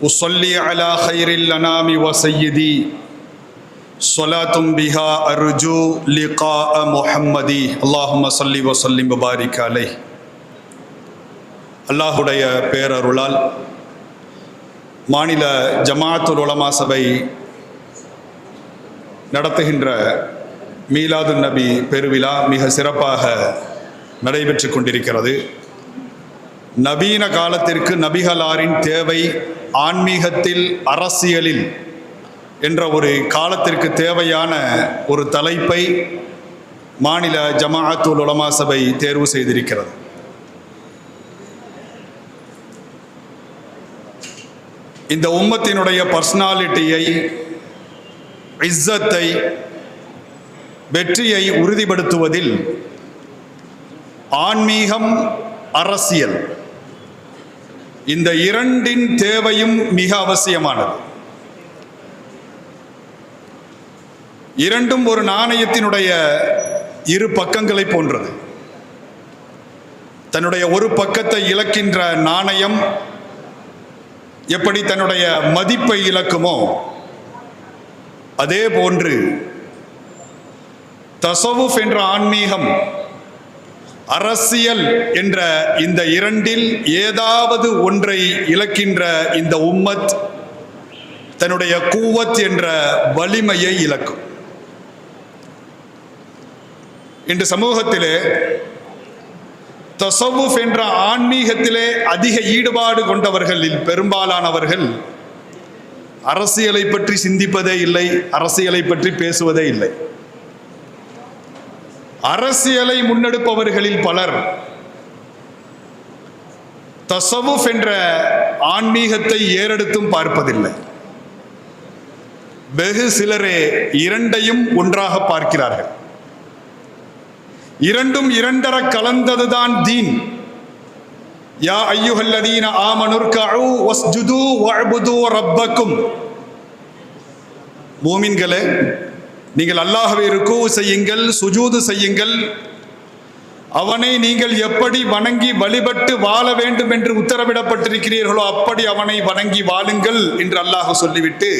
أصلي على خير الأنام وسيدي صلاة بها أرجو لقاء محمدي اللهم صل وسلم وبارك عليه அல்லாஹுடைய பேரருளால் மாநில ஜமாத்துல் உலமா சபை நடத்துகின்ற மீலாது நபி பெருவிழா மிக சிறப்பாக நடைபெற்று கொண்டிருக்கிறது நவீன காலத்திற்கு நபிகளாரின் தேவை ஆன்மீகத்தில் அரசியலில் என்ற ஒரு காலத்திற்கு தேவையான ஒரு தலைப்பை மாநில ஜமாஅத்துல் உலமா சபை தேர்வு செய்திருக்கிறது. இந்த உம்மத்தினுடைய பர்சனாலிட்டியை இஸ்ஸத்தை வெற்றியை உறுதிப்படுத்துவதில் ஆன்மீகம் அரசியல் இந்த இரண்டின் தேவையும் மிக அவசியமானது. இரண்டும் ஒரு நாணயத்தினுடைய இரு பக்கங்களை போன்றது. தன்னுடைய ஒரு பக்கத்தை இழக்கின்ற நாணயம் எப்படி தன்னுடைய மதிப்பை இழக்குமோ அதே போன்று தசவுஃப் என்ற ஆன்மீகம் அரசியல் என்ற இந்த இரண்டில் ஏதாவது ஒன்றை இழக்கின்ற இந்த உம்மத் தன்னுடைய கூவத் என்ற வலிமையை இழக்கும். இன்று சமூகத்திலே தசவுஃப் என்ற ஆன்மீகத்திலே அதிக ஈடுபாடு கொண்டவர்களில் பெரும்பாலானவர்கள் அரசியலை பற்றி சிந்திப்பதே இல்லை அரசியலை பற்றி பேசுவதே இல்லை. அரசியலை முன்னெடுப்பவர்களில் பலர். தசவுஃப் என்ற ஆன்மீகத்தை ஏறெடுத்தும் பார்ப்பதில்லை. வெகு சிலரே இரண்டையும் ஒன்றாக பார்க்கிறார்கள். இரண்டும் இரண்டர கலந்ததுதான் தீன். யா ஐயுஹல்லதீன ஆமனுர்கஉ வஸ்ஜுது வஅபுது ரப்பக்கும். மூமின்களே நீங்கள் அல்லாஹ்வை ருக்கு செய்யுங்கள் சுஜூது செய்யுங்கள். அவனை நீங்கள் எப்படி வணங்கி வழிபட்டு வாழ வேண்டும் என்று உத்தரவிடப்பட்டிருக்கிறீர்களோ அப்படி அவனை வணங்கி வாழுங்கள் என்று அல்லாஹ் சொல்லிவிட்டு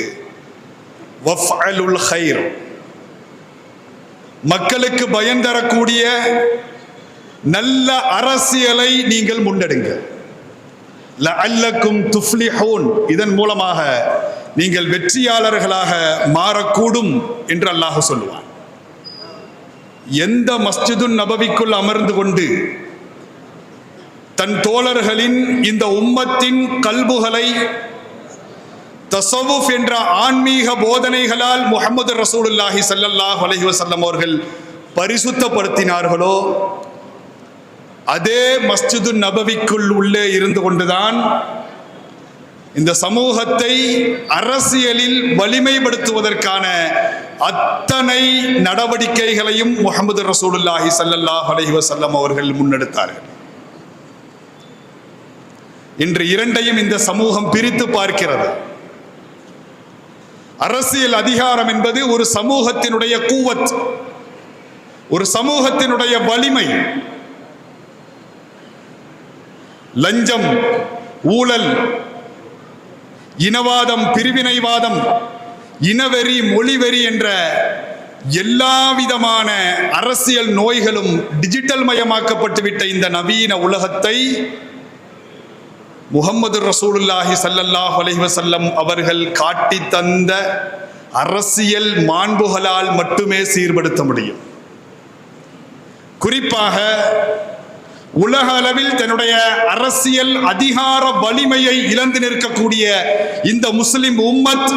ஹைர் மக்களுக்கு பயன் தரக்கூடிய நல்ல அரசியலை நீங்கள் முன்னெடுங்க இதன் மூலமாக நீங்கள் வெற்றியாளர்களாக மாறக்கூடும் என்று அல்லாஹ் சொல்லுவான். எந்த மஸ்ஜிதுன் நபவிக்குள் அமர்ந்து கொண்டு தன் தோழர்களின் இந்த உம்மத்தின் கல்புகளை தசவுஃப் என்ற ஆன்மீக போதனைகளால் முகமது ரசூலுல்லாஹி சல்லல்லாஹ் அலஹி வசல்லம் அவர்கள் பரிசுத்தப்படுத்தினார்களோ அதே மஸ்ஜிது நபவிக்குள் உள்ளே இருந்து கொண்டுதான் இந்த சமூகத்தை அரசியலில் வலிமைப்படுத்துவதற்கான அத்தனை நடவடிக்கைகளையும் முகமது ரசூலுல்லாஹி சல்லல்லாஹ் அலஹி வசல்லம் அவர்கள் முன்னெடுத்தார்கள். இன்று இரண்டையும் இந்த சமூகம் பிரித்து பார்க்கிறது. அரசியல் அதிகாரம் என்பது ஒரு சமூகத்தினுடைய கூவத் ஒரு சமூகத்தினுடைய வலிமை. லஞ்சம் ஊழல் இனவாதம் பிரிவினைவாதம் இனவெறி மொழிவெறி என்ற எல்லா விதமான அரசியல் நோய்களும் டிஜிட்டல் மயமாக்கப்பட்டுவிட்ட இந்த நவீன உலகத்தை முகமது ரசூலுல்லாஹி சல்லல்லாஹ் அலைவசல்லம் அவர்கள் காட்டி தந்த அரசியல் மாண்புகளால் மட்டுமே சீர்படுத்த முடியும். குறிப்பாக உலக அளவில் தன்னுடைய அரசியல் அதிகார வலிமையை இழந்து நிற்கக்கூடிய இந்த முஸ்லிம் உம்மத்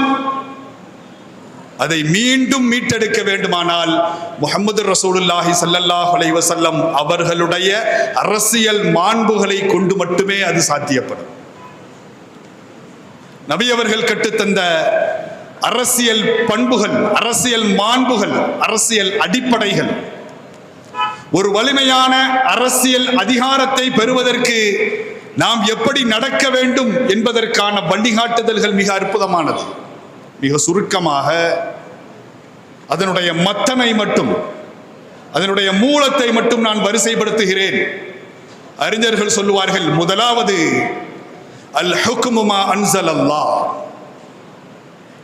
அதை மீண்டும் மீட்டெடுக்க வேண்டுமானால் முகமது ரசூலுல்லாஹி சல்லல்லாஹ் அலைவசல்லம் அவர்களுடைய அரசியல் மாண்புகளை கொண்டு மட்டுமே அது சாத்தியப்படும். நபி அவர்கள் கட்டுத்தந்த அரசியல் பண்புகள் அரசியல் மாண்புகள் அரசியல் அடிப்படைகள் ஒரு வலிமையான அரசியல் அதிகாரத்தை பெறுவதற்கு நாம் எப்படி நடக்க வேண்டும் என்பதற்கான வழிகாட்டுதல்கள் மிக அற்புதமானது. மிக சுருக்கமாக அதனுடைய மத்தனை மட்டும் அதனுடைய மூலத்தை மட்டும் நான் வரிசைப்படுத்துகிறேன். அறிஞர்கள் சொல்லுவார்கள் முதலாவது அல் ஹுக்முமா அன்சல் அல்லாஹ்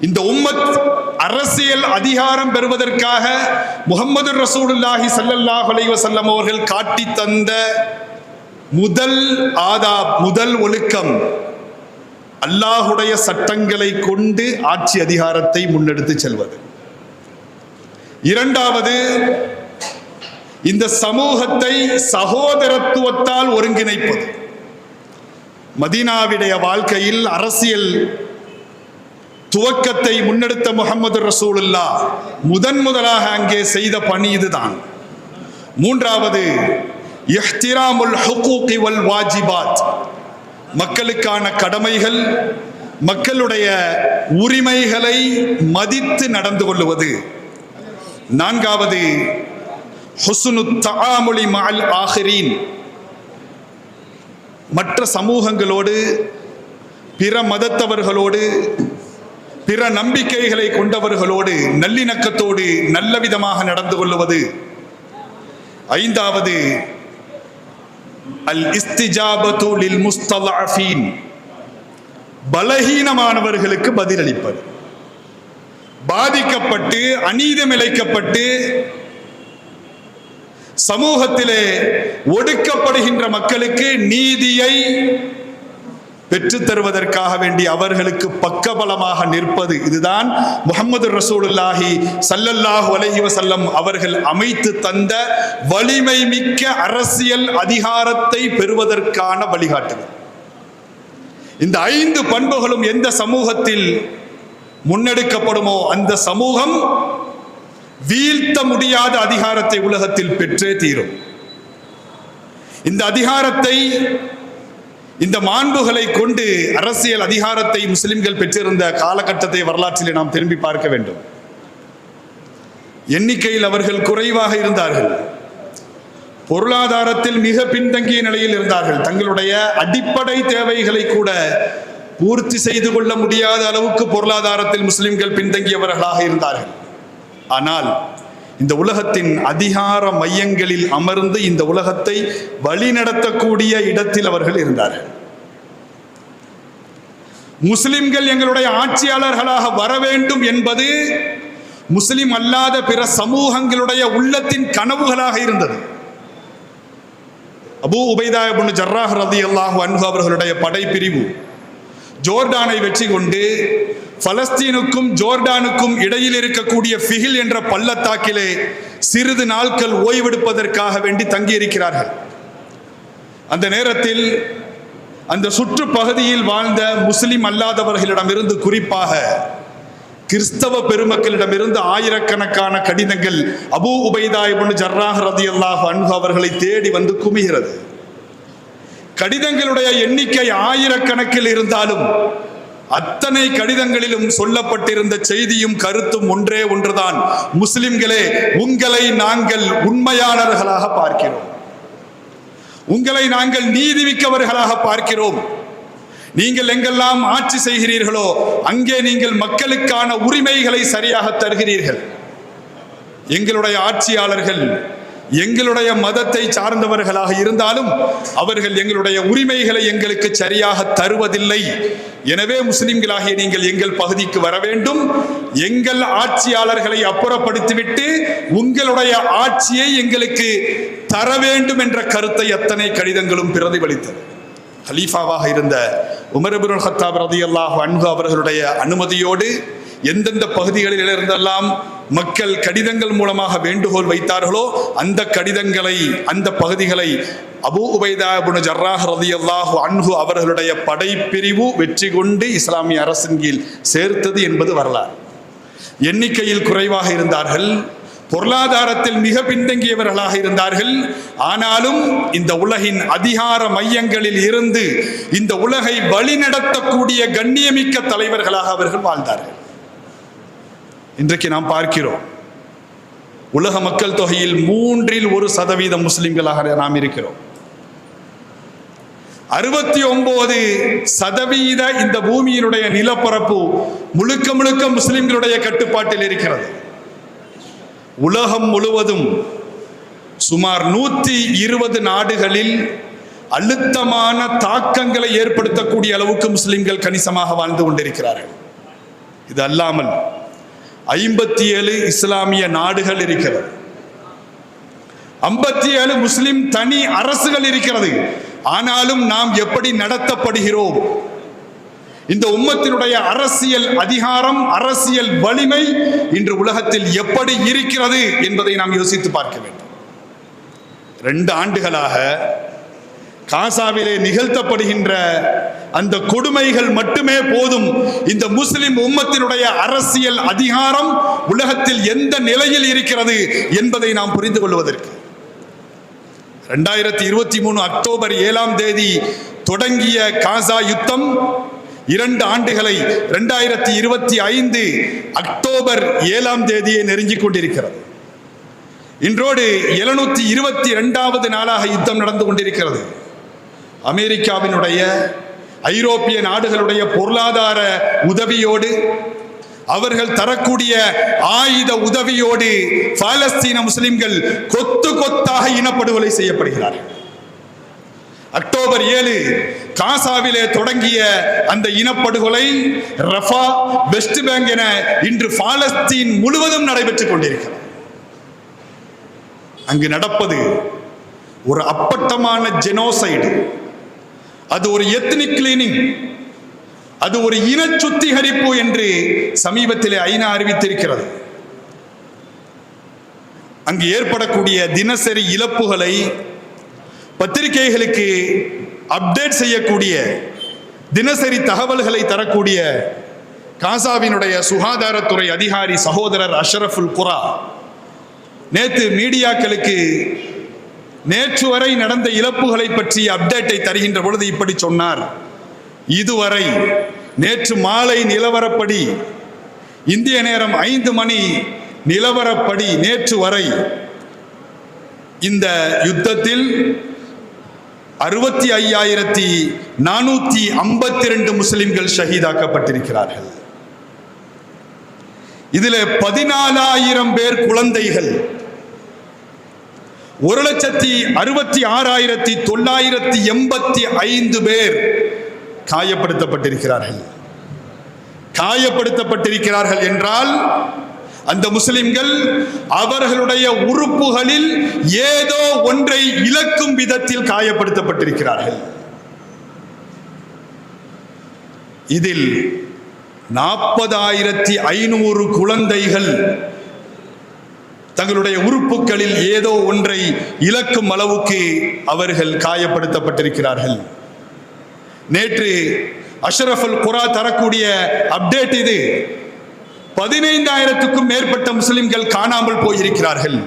இந்த உம்மத் அரசியல் அதிகாரம் பெறுவதற்காக முகமது ரசூலுல்லாஹி ஸல்லல்லாஹு அலைஹி வஸல்லம் அவர்கள் காட்டி தந்த முதல் ஆதாப் முதல் ஒழுக்கம் அல்லாஹுடைய சட்டங்களை கொண்டு ஆட்சி அதிகாரத்தை முன்னெடுத்து செல்வது. இரண்டாவது இந்த சமூகத்தை சகோதரத்துவத்தால் ஒருங்கிணைப்பது. மதீனாவுடைய வாழ்க்கையில் அரசியல் துவக்கத்தை முன்னெடுத்த முகமது ரசூலுல்லா முதன் முதலாக அங்கே செய்த பணி இதுதான். மூன்றாவது இஹ்திராமுல் ஹுகூகி வல் வாஜிபாத். மக்களுக்கான கடமைகள் மக்களுடைய உரிமைகளை மதித்து நடந்து கொள்வது நான்காவது ஹுசுனு தாமொழி மால் ஆஹிரீன். மற்ற சமூகங்களோடு பிற மதத்தவர்களோடு பிற நம்பிக்கைகளை கொண்டவர்களோடு நல்லிணக்கத்தோடு நல்ல விதமாக நடந்து கொள்வது ஐந்தாவது அல் இஸ்திஜாபத்து லில் பலகீனமானவர்களுக்கு பதிலளிப்பது. பாதிக்கப்பட்டு அநீதம் இழைக்கப்பட்டு சமூகத்திலே ஒடுக்கப்படுகின்ற மக்களுக்கு நீதியை பெற்றுத் தருவதற்காக வேண்டி அவர்களுக்கு பக்கபலமாக நிற்பது இதுதான் முகமது ரசூலுல்லாஹி சல்லல்லாஹு அலஹி வசல்லம் அவர்கள் அமைத்து தந்த வலிமை மிக்க அரசியல் அதிகாரத்தை பெறுவதற்கான வழிகாட்டுதல். இந்த ஐந்து பண்புகளும் எந்த சமூகத்தில் முன்னெடுக்கப்படுமோ அந்த சமூகம் வீழ்த்த முடியாத அதிகாரத்தை உலகத்தில் பெற்றே தீரும். இந்த அதிகாரத்தை இந்த மாண்புகளை கொண்டு அரசியல் அதிகாரத்தை முஸ்லிம்கள் பெற்றிருந்த காலகட்டத்தை வரலாற்றிலே நாம் திரும்பி பார்க்க வேண்டும். எண்ணிக்கையில் அவர்கள் குறைவாக இருந்தார்கள். பொருளாதாரத்தில் மிக பின்தங்கிய நிலையில் இருந்தார்கள். தங்களுடைய அடிப்படை தேவைகளை கூட பூர்த்தி செய்து கொள்ள முடியாத அளவுக்கு பொருளாதாரத்தில் முஸ்லிம்கள் பின்தங்கியவர்களாக இருந்தார்கள். ஆனால் இந்த உலகத்தின் அதிகார மையங்களில் அமர்ந்து இந்த உலகத்தை வழிநடத்தக்கூடிய இடத்தில் அவர்கள் இருந்தார்கள். முஸ்லிம்கள் எங்களுடைய ஆட்சியாளர்களாக வர வேண்டும் என்பது முஸ்லிம் அல்லாத பிற சமூகங்களுடைய உள்ளத்தின் கனவுகளாக இருந்தது. அபூ உபைதாய பொண்ணு ஜர்ராஹ் நதி அல்லாஹ் அன்பு அவர்களுடைய படைப்பிரிவு ஜோர்டானை வெற்றி கொண்டு பலஸ்தீனுக்கும் ஜோர்டானுக்கும் இடையில் இருக்கக்கூடிய ஃபிகில் என்ற பள்ளத்தாக்கிலே சிறிது நாட்கள் ஓய்வெடுப்பதற்காக வேண்டி தங்கியிருக்கிறார்கள். அந்த நேரத்தில் அந்த சுற்று பகுதியில் வாழ்ந்த முஸ்லிம் அல்லாதவர்களிடமிருந்து குறிப்பாக கிறிஸ்தவ பெருமக்களிடமிருந்து ஆயிரக்கணக்கான கடிதங்கள் அபூ உபைதா ஜர்ராஹ் ரதி அல்லாஹ் அன்பு அவர்களை தேடி வந்து குமிகிறது. கடிதங்களுடைய எண்ணிக்கை ஆயிரக்கணக்கில் இருந்தாலும் அத்தனை கடிதங்களிலும் சொல்லப்பட்டிருந்த செய்தியும் கருத்தும் ஒன்றே ஒன்றுதான். முஸ்லிம்களே உங்களை நாங்கள் உண்மையாளர்களாக பார்க்கிறோம். உங்களை நாங்கள் நீதிமிக்கவர்களாக பார்க்கிறோம். நீங்கள் எங்கெல்லாம் ஆட்சி செய்கிறீர்களோ அங்கே நீங்கள் மக்களுக்கான உரிமைகளை சரியாக தருகிறீர்கள். எங்களுடைய ஆட்சியாளர்கள் எங்களுடைய மதத்தை சார்ந்தவர்களாக இருந்தாலும் அவர்கள் எங்களுடைய உரிமைகளை எங்களுக்கு சரியாக தருவதில்லை. எனவே முஸ்லிம்களாகிய நீங்கள் எங்கள் பகுதிக்கு வர வேண்டும். எங்கள் ஆட்சியாளர்களை அப்புறப்படுத்திவிட்டு உங்களுடைய ஆட்சியை எங்களுக்கு தர வேண்டும் என்ற கருத்தை அத்தனை கடிதங்களும் பிரதிபலித்தது. ஹலீஃபாவாக இருந்த உமரபுல் ஹத்தாப் ரதியல்லாஹு அன்பு அவர்களுடைய அனுமதியோடு எந்தெந்த பகுதிகளில் இருந்தெல்லாம் மக்கள் கடிதங்கள் மூலமாக வேண்டுகோள் வைத்தார்களோ அந்த கடிதங்களை அந்த பகுதிகளை அபூ உபைதா இப்னு ஜர்ராஹ் ரலியல்லாஹு அன்ஹு அவர்களுடைய படைப்பிரிவு வெற்றி கொண்டு இஸ்லாமிய அரசின் கீழ் சேர்த்தது என்பது வரலாறு. எண்ணிக்கையில் குறைவாக இருந்தார்கள் பொருளாதாரத்தில் மிக பின்தங்கியவர்களாக இருந்தார்கள் ஆனாலும் இந்த உலகின் அதிகார மையங்களில் இருந்து இந்த உலகை வழிநடத்தக்கூடிய கண்ணியமிக்க தலைவர்களாக அவர்கள் வாழ்ந்தார்கள். இன்றைக்கு நாம் பார்க்கிறோம். உலக மக்கள் தொகையில் மூன்றில் ஒரு சதவீதம் முஸ்லிம்களாக நாம் இருக்கிறோம். அறுபத்தி ஒன்பது சதவீத இந்த பூமியினுடைய நிலப்பரப்பு முழுக்க முழுக்க முஸ்லிம்களுடைய கட்டுப்பாட்டில் இருக்கிறது. உலகம் முழுவதும் சுமார் நூத்தி இருபது நாடுகளில் அழுத்தமான தாக்கங்களை ஏற்படுத்தக்கூடிய அளவுக்கு முஸ்லிம்கள் கணிசமாக வாழ்ந்து கொண்டிருக்கிறார்கள். இது அல்லாமல் ஐம்பத்தி ஏழு இஸ்லாமிய நாடுகள் இருக்கிறது. ஐம்பத்தி ஏழு முஸ்லிம் தனி அரசுகள் இருக்கிறது. ஆனாலும் நாம் எப்படி நடத்தப்படுகிறோம்? இந்த உம்மத்தினுடைய அரசியல் அதிகாரம் அரசியல் வலிமை இன்று உலகத்தில் எப்படி இருக்கிறது என்பதை நாம் யோசித்து பார்க்க வேண்டும். ரெண்டு ஆண்டுகளாக காசாவிலே நிகழ்த்தப்படுகின்ற அந்த கொடுமைகள் மட்டுமே போதும். இந்த முஸ்லிம் உம்மத்தினுடைய அரசியல் அதிகாரம் உலகத்தில் எந்த நிலையில் இருக்கிறது என்பதை நாம் புரிந்து கொள்வதற்கு. ரெண்டாயிரத்தி இருபத்தி மூணு அக்டோபர் ஏழாம் தேதி தொடங்கிய காசா யுத்தம் இரண்டு ஆண்டுகளை ரெண்டாயிரத்தி இருபத்தி ஐந்து அக்டோபர் ஏழாம் தேதியை நெருங்கிக் கொண்டிருக்கிறது. இன்றோடு எழுநூத்தி இருபத்தி இரண்டாவது நாளாக யுத்தம் நடந்து கொண்டிருக்கிறது. அமெரிக்காவினுடைய ஐரோப்பிய நாடுகளுடைய பொருளாதார உதவியோடு அவர்கள் தரக்கூடிய ஆயுத உதவியோடு பாலஸ்தீன முஸ்லிம்கள் கொத்து கொத்தாக இனப்படுகொலை செய்யப்படுகிறார்கள். அக்டோபர் ஏழு காசாவிலே தொடங்கிய அந்த இனப்படுகொலை ரஃபா வெஸ்ட் பேங்க் என இன்று பாலஸ்தீன் முழுவதும் நடைபெற்றுக் கொண்டிருக்கிறது. அங்கு நடப்பது ஒரு அப்பட்டமான ஜெனோசைடு அது ஒரு எத்னிக் கிளீனிங் அது ஒரு இன சுத்திகரிப்பு என்று சமீபத்திலே ஐநா அறிவித்திருக்கிறது. அங்கு ஏற்படக்கூடிய தினசரி இழப்புகளை பத்திரிகைகளுக்கு அப்டேட் செய்யக்கூடிய தினசரி தகவல்களை தரக்கூடிய காசாவினுடைய சுகாதாரத்துறை அதிகாரி சகோதரர் அஷரஃபுல் குரா நேற்று மீடியாக்களுக்கு நேற்று வரை நடந்த இழப்புகளை பற்றிய அப்டேட்டை தருகின்ற பொழுது இப்படி சொன்னார். இதுவரை நேற்று மாலை நிலவரப்படி இந்திய நேரம் ஐந்து மணி நிலவரப்படி நேற்று வரை இந்த யுத்தத்தில் அறுபத்தி ஐயாயிரத்தி நானூத்தி ஐம்பத்தி ரெண்டு முஸ்லிம்கள் ஷஹீதாக்கப்பட்டிருக்கிறார்கள். இதில் பதினாலாயிரம் பேர் குழந்தைகள் ஒரு லட்சத்தி அறுபத்தி ஆறாயிரத்தி தொள்ளாயிரத்தி எண்பத்தி ஐந்து பேர் காயப்படுத்தப்பட்டிருக்கிறார்கள். காயப்படுத்தப்பட்டிருக்கிறார்கள் என்றால் அந்த முஸ்லிம்கள் அவர்களுடைய உறுப்புகளில் ஏதோ ஒன்றை இழக்கும் விதத்தில் காயப்படுத்தப்பட்டிருக்கிறார்கள். இதில் நாற்பதாயிரத்தி ஐநூறு குழந்தைகள் தங்களுடைய உறுப்புகளில் ஏதோ ஒன்றை இழக்கும் அளவுக்கு அவர்கள் காயப்படுத்தப்பட்டிருக்கிறார்கள். நேற்று அஷ்ரஃபல் குரா தரக்கூடிய அப்டேட் இது. பதினைந்தாயிரத்துக்கும் மேற்பட்ட முஸ்லிம்கள் காணாமல் போயிருக்கிறார்கள்.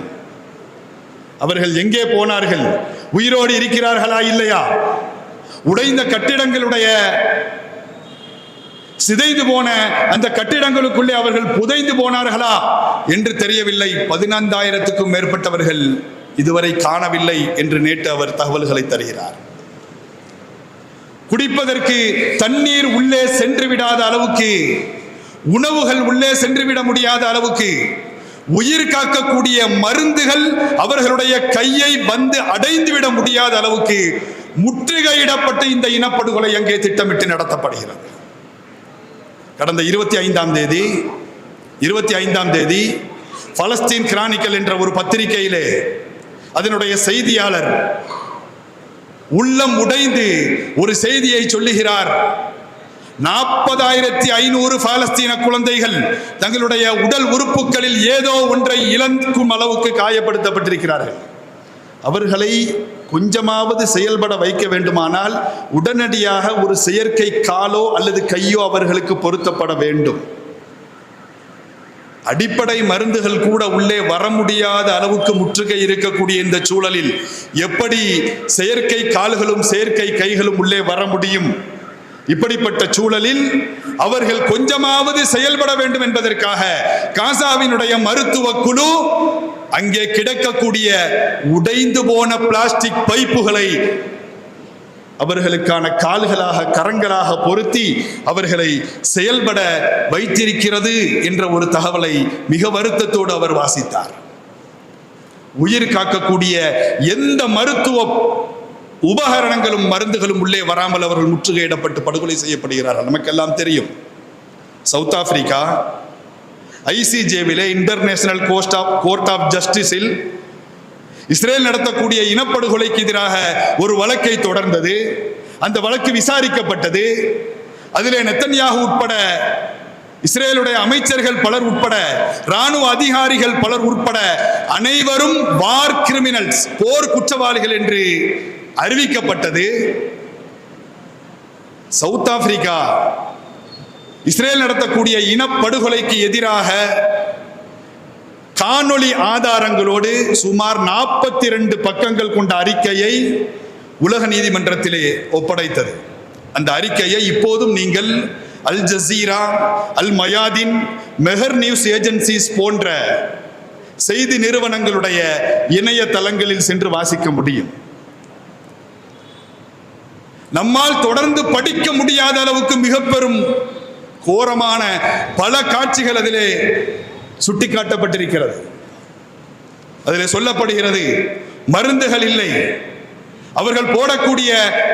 அவர்கள் எங்கே போனார்கள்? உயிரோடு இருக்கிறார்களா இல்லையா? உடைந்த கட்டிடங்களுடைய சிதைந்து போன அந்த கட்டிடங்களுக்குள்ளே அவர்கள் புதைந்து போனார்களா என்று தெரியவில்லை. பதினைந்தாயிரத்துக்கும் மேற்பட்டவர்கள் இதுவரை காணவில்லை என்று நேற்று அவர் தகவல்களை தருகிறார். குடிப்பதற்கு தண்ணீர் உள்ளே சென்று விடாத அளவுக்கு உணவுகள் உள்ளே சென்று விட முடியாத அளவுக்கு உயிர் காக்கக்கூடிய மருந்துகள் அவர்களுடைய கையை வந்து அடைந்து விட முடியாத அளவுக்கு முற்றுகையிடப்பட்டு இந்த இனப்படுகொலை அங்கே திட்டமிட்டு நடத்தப்படுகிறது. கடந்த இருபத்தி ஐந்தாம் தேதி இருபத்தி ஐந்தாம் தேதி பலஸ்தீன் கிரானிக்கல் என்ற ஒரு பத்திரிகையிலே அதனுடைய செய்தியாளர் உள்ளம் உடைந்து ஒரு செய்தியை சொல்லுகிறார். நாற்பதாயிரத்தி ஐநூறு பாலஸ்தீன குழந்தைகள் தங்களுடைய உடல் உறுப்புகளில் ஏதோ ஒன்றை இழக்கும் அளவுக்கு காயப்படுத்தப்பட்டிருக்கிறார்கள். அவர்களை கொஞ்சமாவது செயல்பட வைக்க வேண்டுமானால் உடனடியாக ஒரு செயற்கை காலோ அல்லது கையோ அவர்களுக்கு பொருத்தப்பட வேண்டும். அடிப்படை மருந்துகள் கூட உள்ளே வர முடியாத அளவுக்கு முற்றுகை இருக்கக்கூடிய இந்த சூழலில் எப்படி செயற்கை கால்களும் செயற்கை கைகளும் உள்ளே வர முடியும்? இப்படிப்பட்ட சூழலில் அவர்கள் கொஞ்சமாவது செயல்பட வேண்டும் என்பதற்காக காசாவினுடைய மருத்துவ குழு அங்கே கிடக்கக்கூடிய உடைந்து போன பிளாஸ்டிக் பைப்புகளை அவர்களுக்கான கால்களாக கரங்களாக பொருத்தி அவர்களை செயல்பட வைத்திருக்கிறது என்ற ஒரு தகவலை மிக வருத்தத்தோடு அவர் வாசித்தார். உயிர் காக்கக்கூடிய எந்த மருத்துவ உபகரணங்களும் மருந்துகளும் உள்ளே வராமல் அவர்கள் முற்றுகையிடப்பட்டு படுகொலை செய்யப்படுகிறார்கள். நமக்கெல்லாம் தெரியும். South Africa ஐசிஜேவிலே international court of court of ஜஸ்டிஸில் Israel நடத்தக்கூடிய இனப்படுகொலைக்கு எதிராக ஒரு வழக்கை தொடர்ந்தது. அந்த வழக்கு விசாரிக்கப்பட்டது. அதிலே நெத்தன்யாகு உட்பட இஸ்ரேலுடைய அமைச்சர்கள் பலர் உட்பட ராணுவ அதிகாரிகள் பலர் உட்பட அனைவரும் வார் கிரிமினல்ஸ் போர் குற்றவாளிகள் என்று அறிவிக்கப்பட்டது. சவுத் ஆப்பிரிக்கா இஸ்ரேல் நடத்தக்கூடிய இனப்படுகொலைக்கு எதிராக காணொளி ஆதாரங்களோடு சுமார் நாற்பத்தி ரெண்டு பக்கங்கள் கொண்ட அறிக்கையை உலக நீதிமன்றத்திலே ஒப்படைத்தது. அந்த அறிக்கையை இப்போதும் நீங்கள் Al Jazeera Al Mayadeen Mehr news agencies போன்ற செய்தி நிறுவனங்களுடைய இணையதளங்களில் சென்று வாசிக்க முடியும். நம்மால் தொடர்ந்து படிக்க முடியாத அளவுக்கு மிக பெரும் கோரமான பல காட்சிகள் அதிலே சுட்டிக்காட்டப்பட்டிருக்கிறது. அதிலே சொல்லப்படுகிறது மருந்துகள் இல்லை. அவர்கள் போடக்கூடிய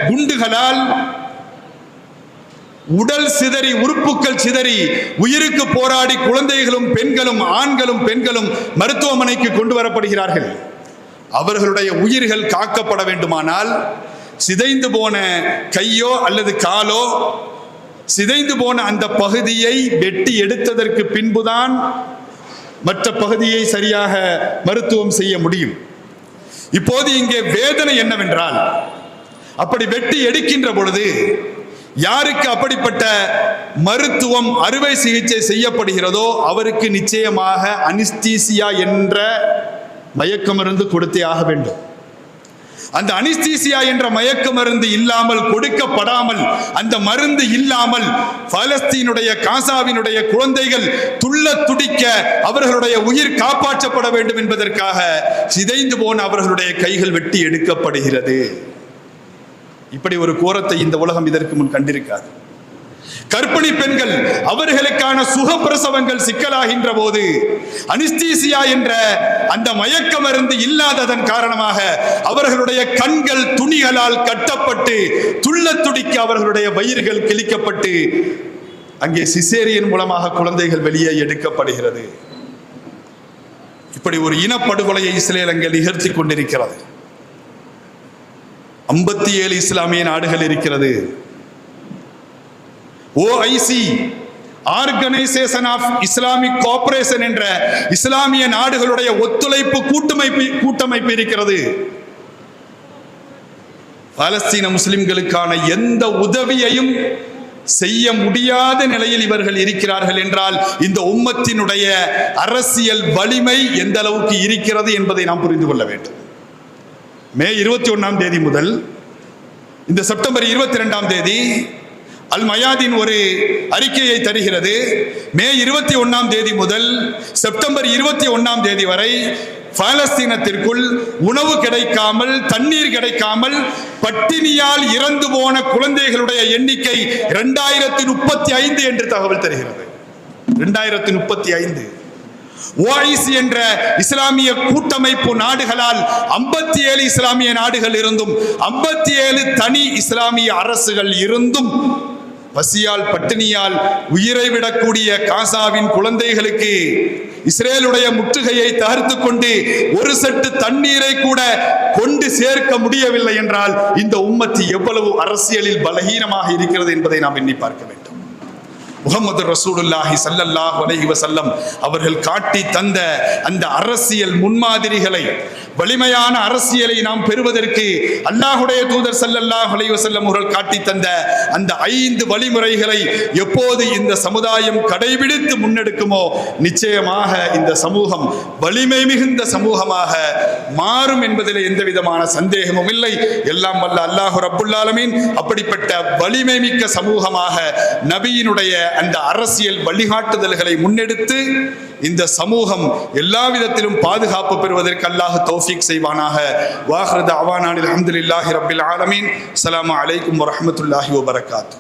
குண்டுகளால் உடல் சிதறி உறுப்புகள் சிதறி உயிருக்கு போராடி குழந்தைகளும் பெண்களும் ஆண்களும் பெண்களும் மருத்துவமனைக்கு கொண்டு வரப்படுகிறார்கள். அவர்களுடைய உயிர்கள் காக்கப்பட வேண்டுமானால் சிதைந்து போன கையோ அல்லது காலோ சிதைந்து போன அந்த பகுதியை வெட்டி எடுத்ததற்கு பின்புதான் மற்ற பகுதியை சரியாக மருத்துவம் செய்ய முடியும். இப்போது இங்கே வேதனை என்னவென்றால் அப்படி வெட்டி எடுக்கின்ற பொழுது யாருக்கு அப்படிப்பட்ட மருத்துவம் அறுவை சிகிச்சை செய்யப்படுகிறதோ அவருக்கு நிச்சயமாக அனிஸ்தீசியா என்ற மயக்கமிருந்து கொடுத்தே ஆக வேண்டும். அந்த அனிஸ்தீசியா என்ற மயக்க மருந்து இல்லாமல் கொடுக்கப்படாமல் அந்த மருந்து இல்லாமல் பலஸ்தீனுடைய காசாவினுடைய குழந்தைகள் துள்ள துடிக்க அவர்களுடைய உயிர் காப்பாற்றப்பட வேண்டும் என்பதற்காக சிதைந்து போன அவர்களுடைய கைகள் வெட்டி எடுக்கப்படுகிறது. இப்படி ஒரு கோரத்தை இந்த உலகம் இதற்கு முன் கண்டிருக்காது. கர்ப்பிணி பெண்கள் அவர்களுக்கான சுகப்பிரசவங்கள் சிக்கலாகின்ற போது அனிஸ்தீசியா என்ற அந்த மயக்க மருந்து இல்லாததன் காரணமாக அவர்களுடைய கண்கள் துணிகளால் கட்டப்பட்டு துள்ள துடிக்க அவர்களுடைய வயிறுகள் கிழிக்கப்பட்டு அங்கே சிசேரியன் மூலமாக குழந்தைகள் வெளியே எடுக்கப்படுகிறது. இப்படி ஒரு இனப்படுகொலையை இஸ்ரேல் அங்கே நிகழ்த்தி கொண்டிருக்கிறது. ஐம்பத்தி ஏழு இஸ்லாமிய நாடுகள் இருக்கிறது. OIC organisation of Islamic cooperation என்ற இஸ்லாமிய நாடுகளுடைய ஒத்துழைப்பு கூட்டமைப்பு கூட்டமைப்பு இருக்கிறது. பாலஸ்தீன முஸ்லிம்களுக்கான எந்த உதவியையும் செய்ய முடியாத நிலையில் இவர்கள் இருக்கிறார்கள் என்றால் இந்த உம்மத்தினுடைய அரசியல் வலிமை எந்த அளவுக்கு இருக்கிறது என்பதை நாம் புரிந்து கொள்ள வேண்டும். மே இருபத்தி ஒன்றாம் தேதி முதல் இந்த செப்டம்பர் இருபத்தி ரெண்டாம் தேதி அல் மயாதின் ஒரு அறிக்கையை தருகிறது. மே இருபத்தி ஒன்னாம் தேதி முதல் செப்டம்பர் இருபத்தி ஒன்னாம் தேதி வரை பாலஸ்தீனத்திற்குள் உணவு கிடைக்காமல் தண்ணீர் கிடைக்காமல் பட்டினியால் இறந்து போன குழந்தைகளுடைய எண்ணிக்கை இரண்டாயிரத்தி முப்பத்தி ஐந்து என்று தகவல் தருகிறது. இரண்டாயிரத்தி முப்பத்தி ஐந்து. ஓஐசி என்ற இஸ்லாமிய கூட்டமைப்பு நாடுகளால் ஐம்பத்தி ஏழு இஸ்லாமிய நாடுகள் இருந்தும் ஐம்பத்தி ஏழு தனி இஸ்லாமிய அரசுகள் இருந்தும் பசியால் பட்டினியால் உயிரை விடக்கூடிய காசாவின் குழந்தைகளுக்கு இஸ்ரேலுடைய முற்றுகையை தகர்த்து கொண்டு ஒரு சட்டு தண்ணீரை கூட கொண்டு சேர்க்க முடியவில்லை என்றால் இந்த உம்மத்தி எவ்வளவு அரசியலில் பலகீனமாக இருக்கிறது என்பதை நாம் எண்ணி பார்க்க வேண்டும். முகமது ரசூலுல்லாஹி சல்லல்லாஹ் வலைஹி வசல்லம் அவர்கள் காட்டி தந்த அந்த அரசியல் முன்மாதிரிகளை வலிமையான அரசியலை நாம் பெறுவதற்கு அல்லாஹுடைய தூதர் சல்லல்லாஹ் வலைஹி வசல்லம் அவர்கள் காட்டி தந்த அந்த ஐந்து வழிமுறைகளை எப்போது இந்த சமுதாயம் கடைபிடித்து முன்னெடுக்குமோ நிச்சயமாக இந்த சமூகம் வலிமை மிகுந்த சமூகமாக மாறும் என்பதில் எந்த விதமான சந்தேகமும் இல்லை. எல்லாம் வல்ல அல்லாஹு ரப்புல் அப்படிப்பட்ட வலிமை மிக்க சமூகமாக நபியினுடைய அந்த அரசியல் வழிகாட்டுதல்களை முன்னெடுத்து இந்த சமூகம் எல்லா விதத்திலும் பாதுகாப்பு பெறுவதற்கு அல்லாஹ் தௌஃபிக் செய்வானாக. வாஹ்ரத் அவானானில் அஹமதுல்லாஹி ரபில் ஆலமீன். அலாம் அலைக்கும் வரமத்துல்லாஹி வபரகாத்து.